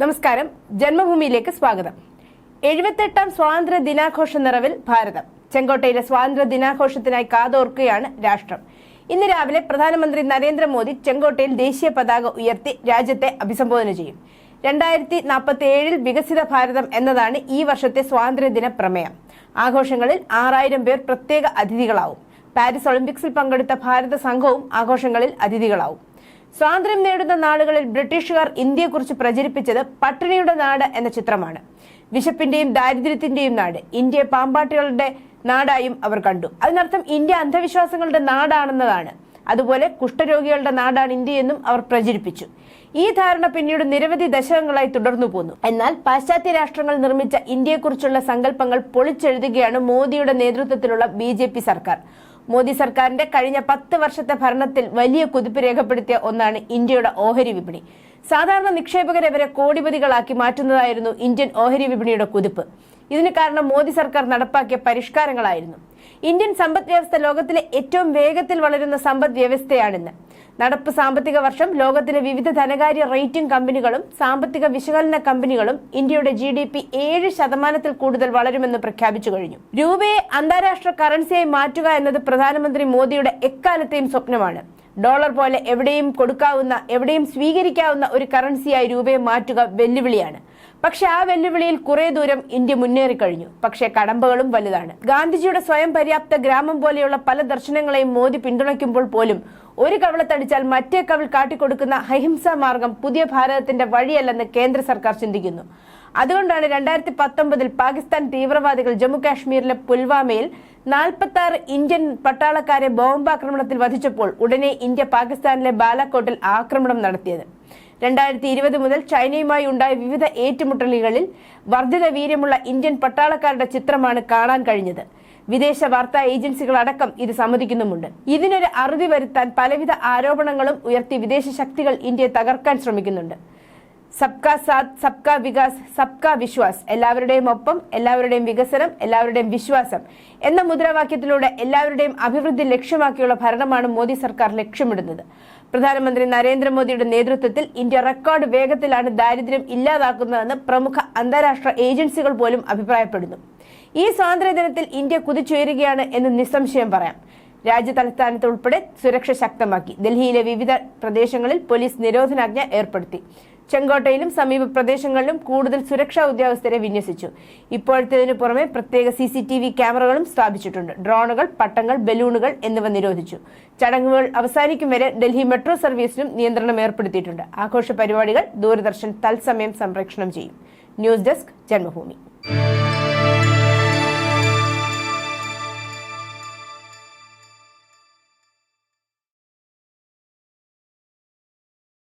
നമസ്കാരം. ജന്മഭൂമിയിലേക്ക് സ്വാഗതം. എഴുപത്തെട്ടാം സ്വാതന്ത്ര്യ ദിനാഘോഷ നിറവിൽ ഭാരതം. ചെങ്കോട്ടയിലെ സ്വാതന്ത്ര്യ ദിനാഘോഷത്തിനായി കാതോർക്കുകയാണ് രാഷ്ട്രം. ഇന്ന് രാവിലെ പ്രധാനമന്ത്രി നരേന്ദ്രമോദി ചെങ്കോട്ടയിൽ ദേശീയ പതാക ഉയർത്തി രാജ്യത്തെ അഭിസംബോധന ചെയ്യും. രണ്ടായിരത്തി നാൽപ്പത്തി ഏഴിൽ വികസിത ഭാരതം എന്നതാണ് ഈ വർഷത്തെ സ്വാതന്ത്ര്യദിന പ്രമേയം. ആഘോഷങ്ങളിൽ ആറായിരം പേർ പ്രത്യേക അതിഥികളാവും. പാരീസ് ഒളിമ്പിക്സിൽ പങ്കെടുത്ത ഭാരത സംഘവും ആഘോഷങ്ങളിൽ അതിഥികളാവും. സ്വാതന്ത്ര്യം നേടുന്ന നാളുകളിൽ ബ്രിട്ടീഷുകാർ ഇന്ത്യയെക്കുറിച്ച് പ്രചരിപ്പിച്ചത് പട്ടിണിയുടെ നാട് എന്ന ചിത്രമാണ്. വിശപ്പിന്റെയും ദാരിദ്ര്യത്തിന്റെയും നാട്. ഇന്ത്യയെ പാമ്പാട്ടികളുടെ നാടായും അവർ കണ്ടു. അതിനർത്ഥം ഇന്ത്യ അന്ധവിശ്വാസങ്ങളുടെ നാടാണെന്നതാണ്. അതുപോലെ കുഷ്ഠരോഗികളുടെ നാടാണ് ഇന്ത്യയെന്നും അവർ പ്രചരിപ്പിച്ചു. ഈ ധാരണ പിന്നീട് നിരവധി ദശകങ്ങളായി തുടർന്നു പോന്നു. എന്നാൽ പാശ്ചാത്യ രാഷ്ട്രങ്ങൾ നിർമ്മിച്ച ഇന്ത്യയെക്കുറിച്ചുള്ള സങ്കല്പങ്ങൾ പൊളിച്ചെഴുതുകയാണ് മോദിയുടെ നേതൃത്വത്തിലുള്ള ബി സർക്കാർ. മോദി സർക്കാരിന്റെ കഴിഞ്ഞ പത്ത് വർഷത്തെ ഭരണത്തിൽ വലിയ കുതിപ്പ് രേഖപ്പെടുത്തിയ ഒന്നാണ് ഇന്ത്യയുടെ ഓഹരി വിപണി. സാധാരണ നിക്ഷേപകരെ വരെ കോടിപതികളാക്കി മാറ്റുന്നതായിരുന്നു ഇന്ത്യൻ ഓഹരി വിപണിയുടെ കുതിപ്പ്. ഇതിന് കാരണം മോദി സർക്കാർ നടപ്പാക്കിയ പരിഷ്കാരങ്ങളായിരുന്നു. ഇന്ത്യൻ സമ്പദ് വ്യവസ്ഥ ലോകത്തിലെ ഏറ്റവും വേഗത്തിൽ വളരുന്ന സമ്പദ് വ്യവസ്ഥയാണിന്ന് നടപ്പ് സാമ്പത്തിക വർഷം ലോകത്തിലെ വിവിധ ധനകാര്യ റേറ്റിംഗ് കമ്പനികളും സാമ്പത്തിക വിശകലന കമ്പനികളും ഇന്ത്യയുടെ ജി ഡി പി ഏഴ് ശതമാനത്തിൽ കൂടുതൽ വളരുമെന്ന് പ്രഖ്യാപിച്ചു കഴിഞ്ഞു. രൂപയെ അന്താരാഷ്ട്ര കറൻസിയായി മാറ്റുക എന്നത് പ്രധാനമന്ത്രി മോദിയുടെ എക്കാലത്തെയും സ്വപ്നമാണ്. ഡോളർ പോലെ എവിടെയും കൊടുക്കാവുന്ന എവിടെയും സ്വീകരിക്കാവുന്ന ഒരു കറൻസിയായി രൂപയെ മാറ്റുക വെല്ലുവിളിയാണ്. പക്ഷെ ആ വെല്ലുവിളിയിൽ കുറെ ദൂരം ഇന്ത്യ മുന്നേറിക്കഴിഞ്ഞു പക്ഷെ കടമ്പകളും വലുതാണ്. ഗാന്ധിജിയുടെ സ്വയം പര്യാപ്ത ഗ്രാമം പോലെയുള്ള പല ദർശനങ്ങളെയും മോദി പിന്തുണയ്ക്കുമ്പോൾ പോലും ഒരു കവളത്തടിച്ചാൽ മറ്റേ കവിൾ കാട്ടിക്കൊടുക്കുന്ന അഹിംസാ മാർഗം പുതിയ ഭാരതത്തിന്റെ വഴിയല്ലെന്ന് കേന്ദ്ര സർക്കാർ ചിന്തിക്കുന്നു. അതുകൊണ്ടാണ് രണ്ടായിരത്തി പത്തൊമ്പതിൽ പാകിസ്ഥാൻ തീവ്രവാദികൾ ജമ്മു കാശ്മീരിലെ പുൽവാമയിൽ നാൽപ്പത്തി ആറ് ഇന്ത്യൻ പട്ടാളക്കാരെ ബോംബാക്രമണത്തിൽ വധിച്ചപ്പോൾ ഉടനെ ഇന്ത്യ പാകിസ്ഥാനിലെ ബാലാക്കോട്ടിൽ ആക്രമണം നടത്തിയത്. രണ്ടായിരത്തി ഇരുപത് മുതൽ ചൈനയുമായി ഉണ്ടായ വിവിധ ഏറ്റുമുട്ടലുകളിൽ വർദ്ധിത വീര്യമുള്ള ഇന്ത്യൻ പട്ടാളക്കാരുടെ ചിത്രമാണ് കാണാൻ കഴിഞ്ഞത്. വിദേശ വാർത്താ ഏജൻസികളടക്കം ഇത് സമ്മതിക്കുന്നുമുണ്ട്. ഇതിനൊരു അറുതി വരുത്താൻ പലവിധ ആരോപണങ്ങളും ഉയർത്തി വിദേശ ശക്തികൾ ഇന്ത്യയെ തകർക്കാൻ ശ്രമിക്കുന്നുണ്ട്. സബ്കാ സാത് സബ്കാ വികാസ് സബ്കാ വിശ്വാസ്. എല്ലാവരുടെയും ഒപ്പം എല്ലാവരുടെയും വികസനം എല്ലാവരുടെയും വിശ്വാസം. എന്ന മുദ്രാവാക്യത്തിലൂടെ എല്ലാവരുടെയും അഭിവൃദ്ധി ലക്ഷ്യമാക്കിയുള്ള ഭരണമാണ് മോദി സർക്കാർ ലക്ഷ്യമിടുന്നത്. പ്രധാനമന്ത്രി നരേന്ദ്രമോദിയുടെ നേതൃത്വത്തിൽ ഇന്ത്യ റെക്കോർഡ് വേഗത്തിലാണ് ദാരിദ്ര്യം ഇല്ലാതാക്കുന്നതെന്ന് പ്രമുഖ അന്താരാഷ്ട്ര ഏജൻസികൾ പോലും അഭിപ്രായപ്പെടുന്നു. ഈ സ്വാതന്ത്ര്യദിനത്തിൽ ഇന്ത്യ കുതിച്ചുയരുകയാണ് എന്ന് നിസ്സംശയം പറയാം. രാജ്യ തലസ്ഥാനത്ത് ഉൾപ്പെടെ സുരക്ഷ ശക്തമാക്കി. ഡൽഹിയിലെ വിവിധ പ്രദേശങ്ങളിൽ പോലീസ് നിരോധനാജ്ഞ ഏർപ്പെടുത്തി. ചെങ്കോട്ടയിലും സമീപ പ്രദേശങ്ങളിലും കൂടുതൽ സുരക്ഷാ ഉദ്യോഗസ്ഥരെ വിന്യസിച്ചു. ഇപ്പോഴത്തേതിനു പുറമെ പ്രത്യേക സി സി ടി വി ക്യാമറകളും സ്ഥാപിച്ചിട്ടുണ്ട്. ഡ്രോണുകൾ പട്ടങ്ങൾ ബലൂണുകൾ എന്നിവ നിരോധിച്ചു. ചടങ്ങുകൾ അവസാനിക്കും വരെ ഡൽഹി മെട്രോ സർവീസിനും നിയന്ത്രണം ഏർപ്പെടുത്തിയിട്ടുണ്ട്. ആഘോഷ പരിപാടികൾ ദൂരദർശൻ തത്സമയം സംപ്രേഷണം ചെയ്യും. News desk Janmabhumi.